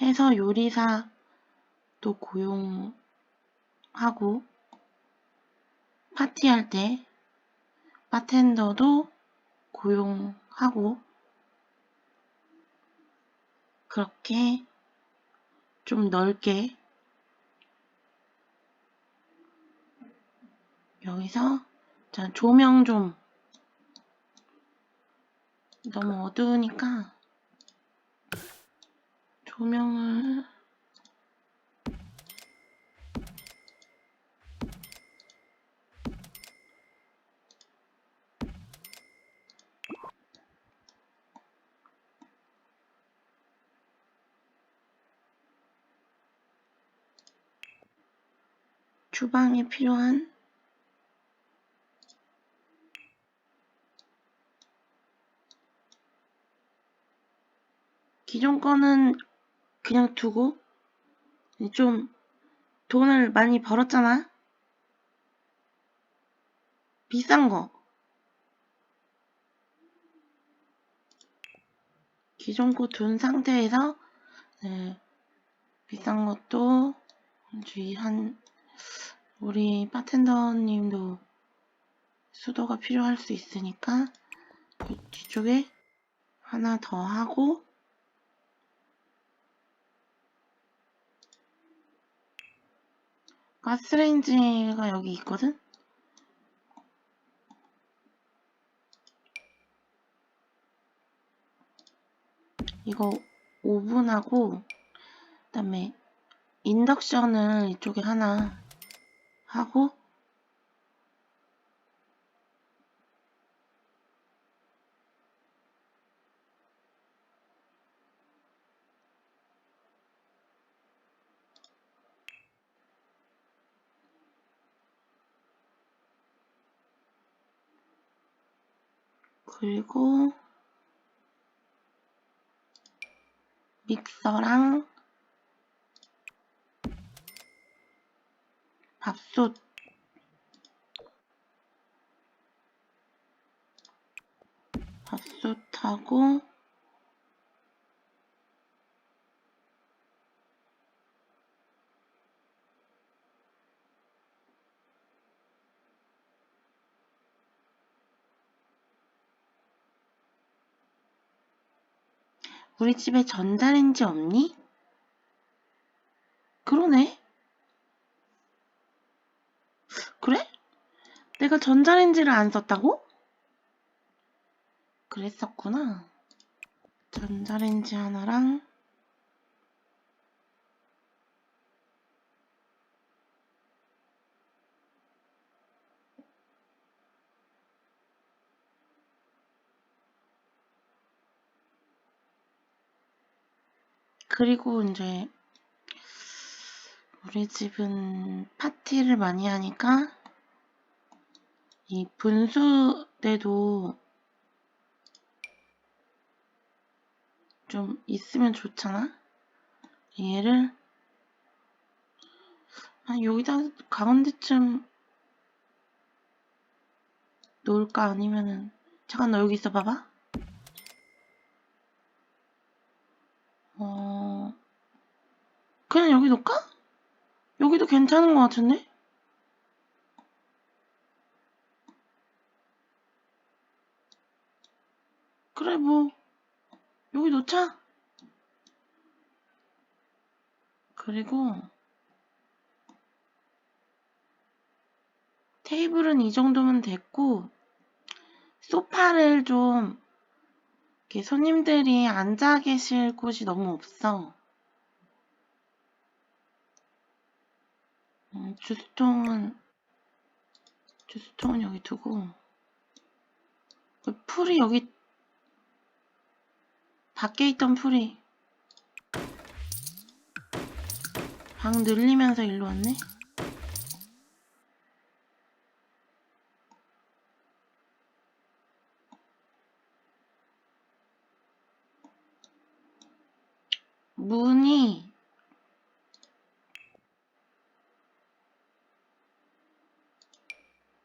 해서 요리사 또 고용하고 파티할 때 바텐더도 고용하고 그렇게 좀 넓게 여기서 자 조명 좀 너무 어두우니까 조명을. 주방에 필요한 기존 거는 그냥 두고 좀 돈을 많이 벌었잖아. 비싼 거. 기존 거둔 상태에서 네, 비싼 것도 주의 한 우리 바텐더님도 수도가 필요할 수 있으니까 이 뒤쪽에 하나 더 하고 가스레인지가 여기 있거든? 이거 오븐하고 그다음에 인덕션을 이쪽에 하나 하고 그리고 믹서랑 밥솥. 밥솥하고 우리 집에 전자레인지 없니? 그러네. 그래? 내가 전자레인지를 안 썼다고? 그랬었구나. 전자레인지 하나랑 그리고 이제 우리 집은 파티를 많이 하니까 이 분수대도 좀 있으면 좋잖아? 얘를? 아, 여기다 가운데쯤 놓을까? 아니면은 잠깐 너 여기 있어 봐봐. 어 그냥 여기 놓을까? 여기도 괜찮은 것 같은데? 그래 뭐 여기 놓자 그리고 테이블은 이 정도면 됐고 소파를 좀 이렇게 손님들이 앉아 계실 곳이 너무 없어 음, 주스통은 주스통은 여기 두고 그 풀이 여기 밖에 있던 풀이 방 늘리면서 일로 왔네. 문이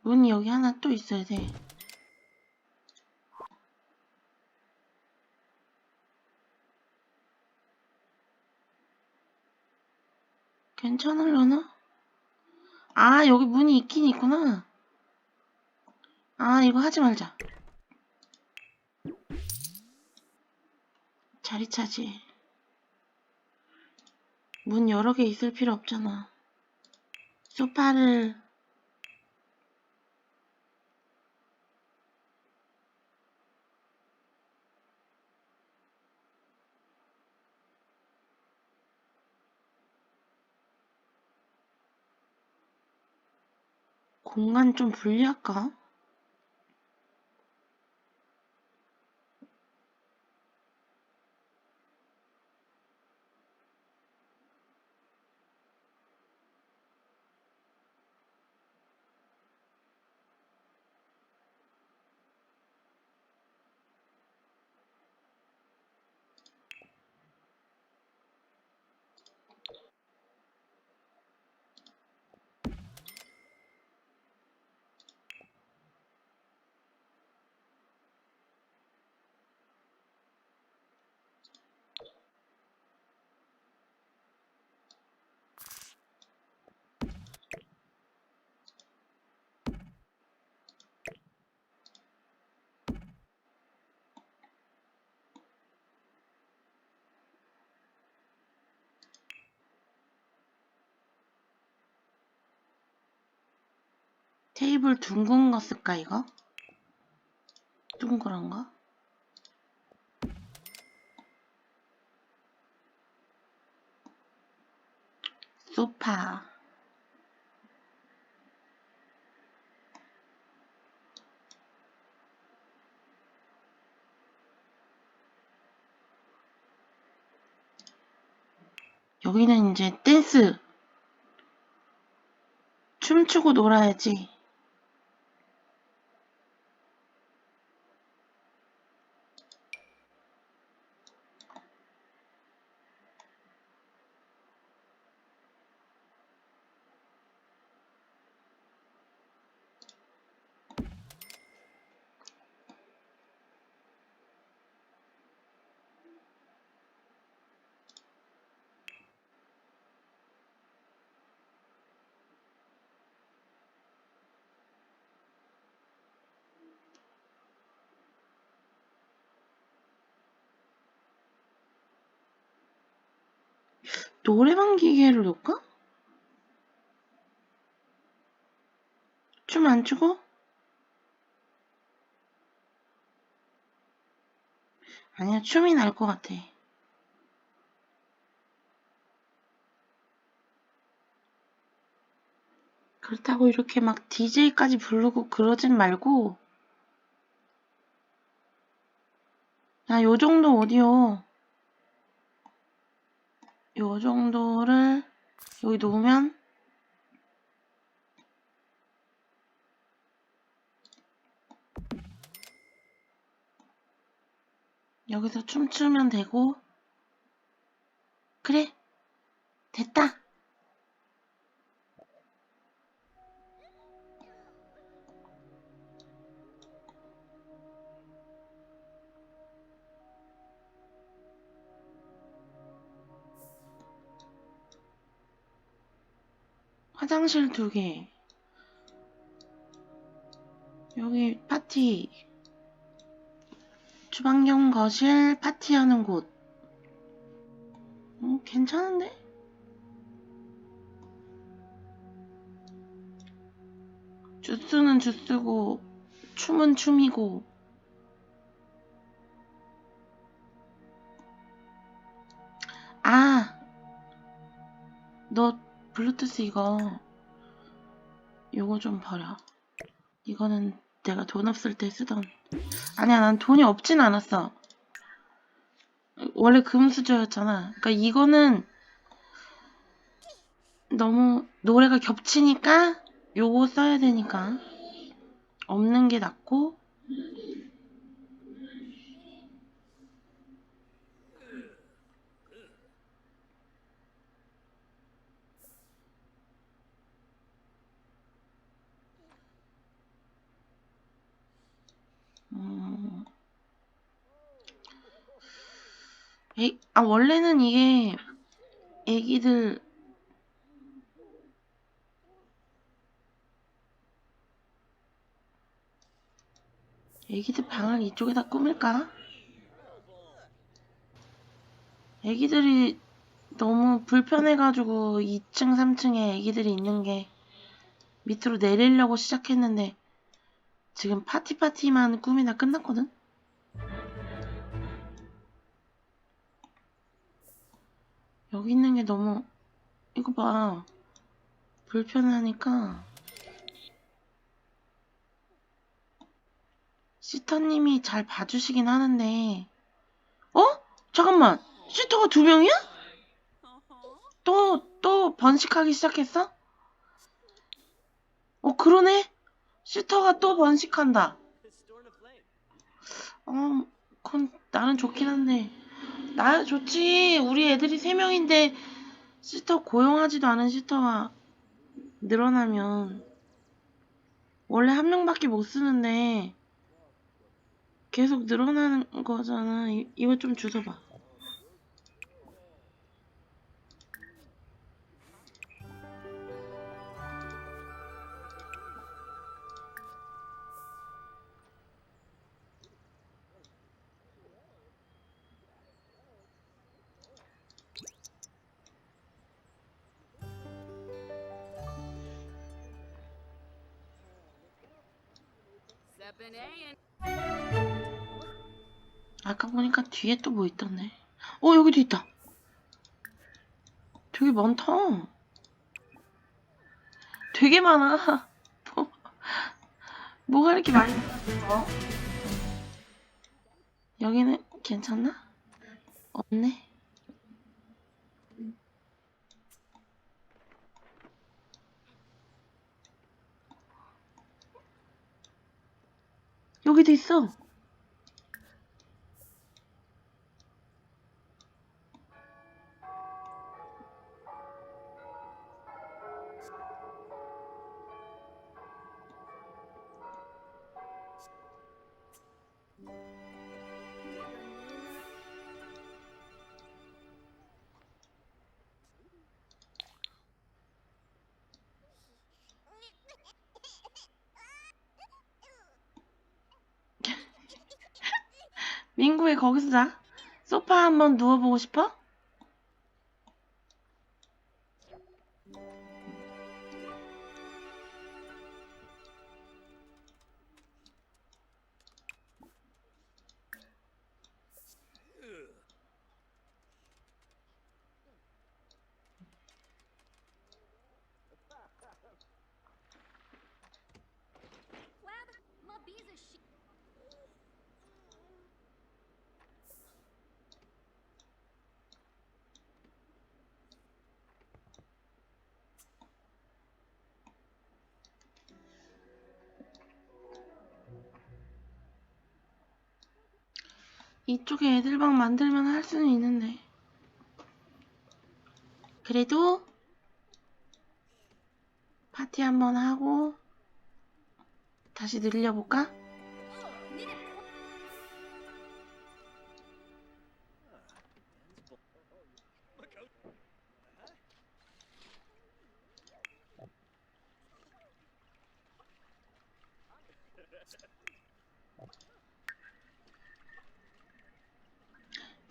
문이 여기 하나 또 있어야 돼. 괜찮으려나? 아, 여기 문이 있긴 있구나. 아, 이거 하지 말자. 자리 차지. 문 여러 개 있을 필요 없잖아. 소파를 공간 좀 분리할까? 테이블 둥근 거 쓸까, 이거? 둥그런 거? 소파. 여기는 이제 댄스. 춤추고 놀아야지. 노래방 기계를 놓을까? 춤 안 추고? 아니야, 춤이 날 것 같아. 그렇다고 이렇게 막 DJ까지 부르고 그러진 말고, 야, 요 정도 어디요? 요 정도를 여기 놓으면 여기서 춤추면 되고. 그래. 됐다 화장실 두 개. 여기 파티. 주방 겸 거실 파티하는 곳. 음, 괜찮은데? 주스는 주스고, 춤은 춤이고. 아! 너 블루투스 이거 요거 좀 버려 이거는 내가 돈 없을 때 쓰던. 아니야 난 돈이 없진 않았어. 원래 금수저였잖아. 그러니까 이거는 너무 노래가 겹치니까 요거 써야 되니까. 없는 게 낫고 애, 아 원래는 이게 애기들 애기들 방을 이쪽에다 꾸밀까? 애기들이 너무 불편해가지고 2층 3층에 애기들이 있는 게 밑으로 내리려고 시작했는데 지금 파티파티만 꾸미나 끝났거든? 여기 있는 게 너무 이거 봐 불편하니까 시터님이 잘 봐주시긴 하는데 어? 잠깐만 시터가 두 명이야? 또, 또 번식하기 시작했어? 어, 그러네? 시터가 또 번식한다. 어, 그건 나는 좋긴 한데. 나 좋지. 우리 애들이 세 명인데 시터 고용하지도 않은 시터가 늘어나면 원래 한 명밖에 못 쓰는데 계속 늘어나는 거잖아. 이, 이거 좀 주워봐. 아까 보니까 뒤에 또 뭐 있던데. 어, 여기도 있다. 되게 많다. 되게 많아. 뭐, 뭐가 이렇게 많이 있어? 여기는 괜찮나? 없네. 여기도 있어. 민구 왜 거기서 자? 소파 한번 누워보고 싶어? 이쪽에 애들 방 만들면 할 수는 있는데. 그래도 파티 한번 하고 다시 늘려볼까?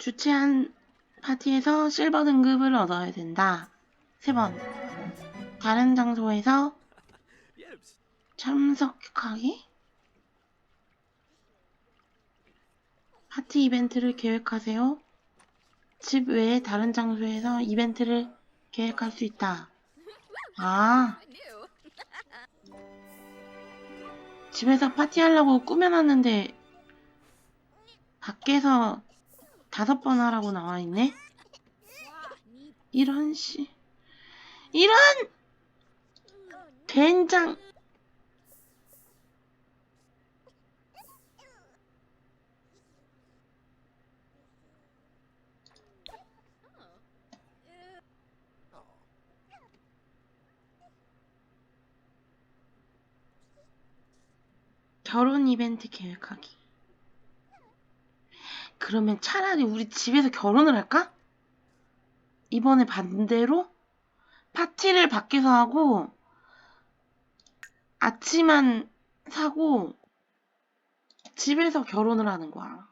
주최한 파티에서 실버 등급을 얻어야 된다. 세 번. 다른 장소에서 참석하기? 파티 이벤트를 계획하세요. 집 외에 다른 장소에서 이벤트를 계획할 수 있다. 아. 집에서 파티하려고 꾸며놨는데 밖에서 다섯 번 하라고 나와 있네? 이런 씨. 이런 된장. 결혼 이벤트 계획하기. 그러면 차라리 우리 집에서 결혼을 할까? 이번에 반대로 파티를 밖에서 하고 아침만 사고 집에서 결혼을 하는 거야.